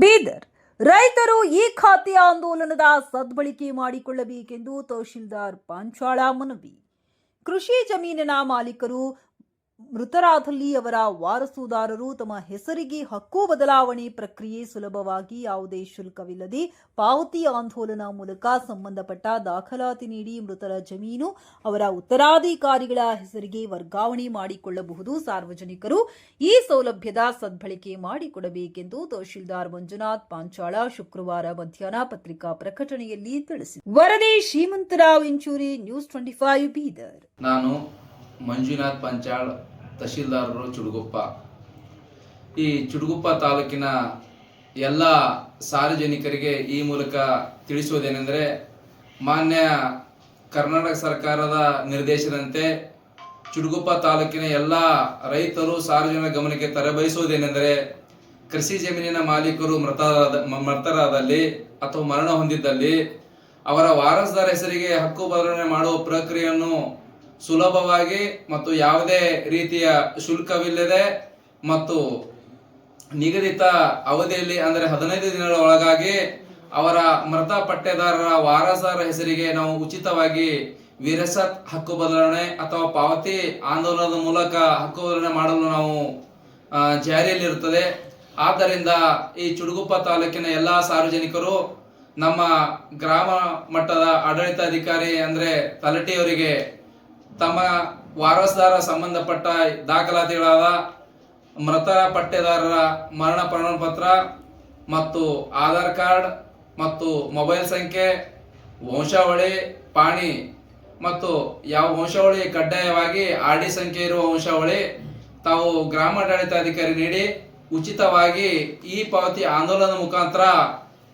ಬೀದರ್. ರೈತರು ಈ ಖಾತೆ ಆಂದೋಲನದ ಸದ್ಬಳಕೆ ಮಾಡಿಕೊಳ್ಳಬೇಕೆಂದು ತಹಶೀಲ್ದಾರ್ ಪಾಂಚಾಳ ಮನವಿ. ಕೃಷಿ ಜಮೀನಿನ ಮಾಲೀಕರು ಮೃತರಾದಲ್ಲಿ ಅವರ ವಾರಸುದಾರರು ತಮ್ಮ ಹೆಸರಿಗೆ ಹಕ್ಕು ಬದಲಾವಣೆ ಪ್ರಕ್ರಿಯೆ ಸುಲಭವಾಗಿ ಯಾವುದೇ ಶುಲ್ಕವಿಲ್ಲದೆ ಪಾವತಿ ಆಂದೋಲನ ಮೂಲಕ ಸಂಬಂಧಪಟ್ಟ ದಾಖಲಾತಿ ನೀಡಿ ಮೃತರ ಜಮೀನು ಅವರ ಉತ್ತರಾಧಿಕಾರಿಗಳ ಹೆಸರಿಗೆ ವರ್ಗಾವಣೆ ಮಾಡಿಕೊಳ್ಳಬಹುದು. ಸಾರ್ವಜನಿಕರು ಈ ಸೌಲಭ್ಯದ ಸದ್ಬಳಕೆ ಮಾಡಿಕೊಡಬೇಕೆಂದು ತಹಶೀಲ್ದಾರ್ ಮಂಜುನಾಥ್ ಪಾಂಚಾಳ ಶುಕ್ರವಾರ ಮಧ್ಯಾಹ್ನ ಪತ್ರಿಕಾ ಪ್ರಕಟಣೆಯಲ್ಲಿ ತಿಳಿಸಿದರು ವರದಿ Shrimantrao Inchuri, news twenty five Bidar. ನಾನು ಮಂಜುನಾಥ್ ಪಂಚಾಳ್ ತಹಶೀಲ್ದಾರರು ಚುಡುಗುಪ್ಪ. ಈ ಚುಡುಗುಪ್ಪ ತಾಲೂಕಿನ ಎಲ್ಲ ಸಾರ್ವಜನಿಕರಿಗೆ ಈ ಮೂಲಕ ತಿಳಿಸುವುದೇನೆಂದರೆ, ಮಾನ್ಯ ಕರ್ನಾಟಕ ಸರ್ಕಾರದ ನಿರ್ದೇಶನದಂತೆ ಚುಡುಗುಪ್ಪ ತಾಲೂಕಿನ ಎಲ್ಲ ರೈತರು ಸಾರ್ವಜನಿಕ ಗಮನಕ್ಕೆ ತರಬಯಸುವುದೇನೆಂದರೆ, ಕೃಷಿ ಜಮೀನಿನ ಮಾಲೀಕರು ಮೃತರಾದ ಮೃತರಾದಲ್ಲಿ ಅಥವಾ ಮರಣ ಹೊಂದಿದ್ದಲ್ಲಿ ಅವರ ವಾರಸದಾರ ಹೆಸರಿಗೆ ಹಕ್ಕು ಬದಲಾವಣೆ ಮಾಡುವ ಪ್ರಕ್ರಿಯೆಯನ್ನು ಸುಲಭವಾಗಿ ಮತ್ತು ಯಾವುದೇ ರೀತಿಯ ಶುಲ್ಕವಿಲ್ಲದೆ ಮತ್ತು ನಿಗದಿತ ಅವಧಿಯಲ್ಲಿ, ಅಂದರೆ ಹದಿನೈದು ದಿನಗಳ ಒಳಗಾಗಿ ಅವರ ಮೃತ ಪಟ್ಟೆದಾರರ ವಾರಸರ ಹೆಸರಿಗೆ ನಾವು ಉಚಿತವಾಗಿ ವಿರಸತ್ ಹಕ್ಕು ಬದಲಾವಣೆ ಅಥವಾ ಪಾವತಿ ಆಂದೋಲನದ ಮೂಲಕ ಹಕ್ಕು ಬದಲಾವಣೆ ಮಾಡಲು ನಾವು ಜಾರಿಯಲ್ಲಿರುತ್ತದೆ. ಆದ್ದರಿಂದ ಈ ಚುಡುಗುಪ್ಪ ತಾಲೂಕಿನ ಎಲ್ಲ ಸಾರ್ವಜನಿಕರು ನಮ್ಮ ಗ್ರಾಮ ಮಟ್ಟದ ಆಡಳಿತಾಧಿಕಾರಿ ಅಂದ್ರೆ ತಲಟಿಯವರಿಗೆ ತಮ್ಮ ವಾರಸ್ದಾರ ಸಂಬಂಧಪಟ್ಟ ದಾಖಲಾತಿಗಳಾದ ಮೃತ ಪಟ್ಟೆದಾರರ ಮರಣ ಪ್ರಮಾಣ ಪತ್ರ ಮತ್ತು ಆಧಾರ್ ಕಾರ್ಡ್ ಮತ್ತು ಮೊಬೈಲ್ ಸಂಖ್ಯೆ, ವಂಶಾವಳಿ, ಪಾಣಿ ಮತ್ತು ಯಾವ ವಂಶಾವಳಿ ಕಡ್ಡಾಯವಾಗಿ ಆರ್ ಡಿ ಸಂಖ್ಯೆ ಇರುವ ವಂಶಾವಳಿ ತಾವು ಗ್ರಾಮಾಡಳಿತಾಧಿಕಾರಿ ನೀಡಿ ಉಚಿತವಾಗಿ ಈ ಪಾವತಿ ಆಂದೋಲನ ಮುಖಾಂತರ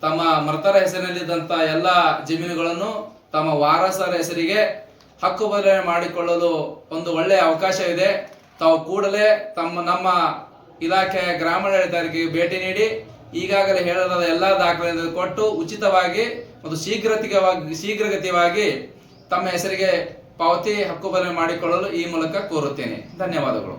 ತಮ್ಮ ಮೃತರ ಹೆಸರಿನಲ್ಲಿದ್ದಂಥ ಎಲ್ಲ ಜಮೀನುಗಳನ್ನು ತಮ್ಮ ವಾರಸರ ಹೆಸರಿಗೆ ಹಕ್ಕು ಬದಲಾವಣೆ ಮಾಡಿಕೊಳ್ಳಲು ಒಂದು ಒಳ್ಳೆಯ ಅವಕಾಶ ಇದೆ. ತಾವು ಕೂಡಲೇ ತಮ್ಮ, ನಮ್ಮ ಇಲಾಖೆಯ ಗ್ರಾಮಾಡಳಿತಾಧಿಕಾರಿಗೆ ಭೇಟಿ ನೀಡಿ, ಈಗಾಗಲೇ ಹೇಳಲಾದ ಎಲ್ಲ ದಾಖಲೆಗಳನ್ನು ಕೊಟ್ಟು ಉಚಿತವಾಗಿ ಮತ್ತು ಶೀಘ್ರತಿಗವಾಗಿ ಶೀಘ್ರಗತಿಯಾಗಿ ತಮ್ಮ ಹೆಸರಿಗೆ ಪಾವತಿ ಹಕ್ಕು ಬದಲಾವಣೆ ಮಾಡಿಕೊಳ್ಳಲು ಈ ಮೂಲಕ ಕೋರುತ್ತೇನೆ. ಧನ್ಯವಾದಗಳು.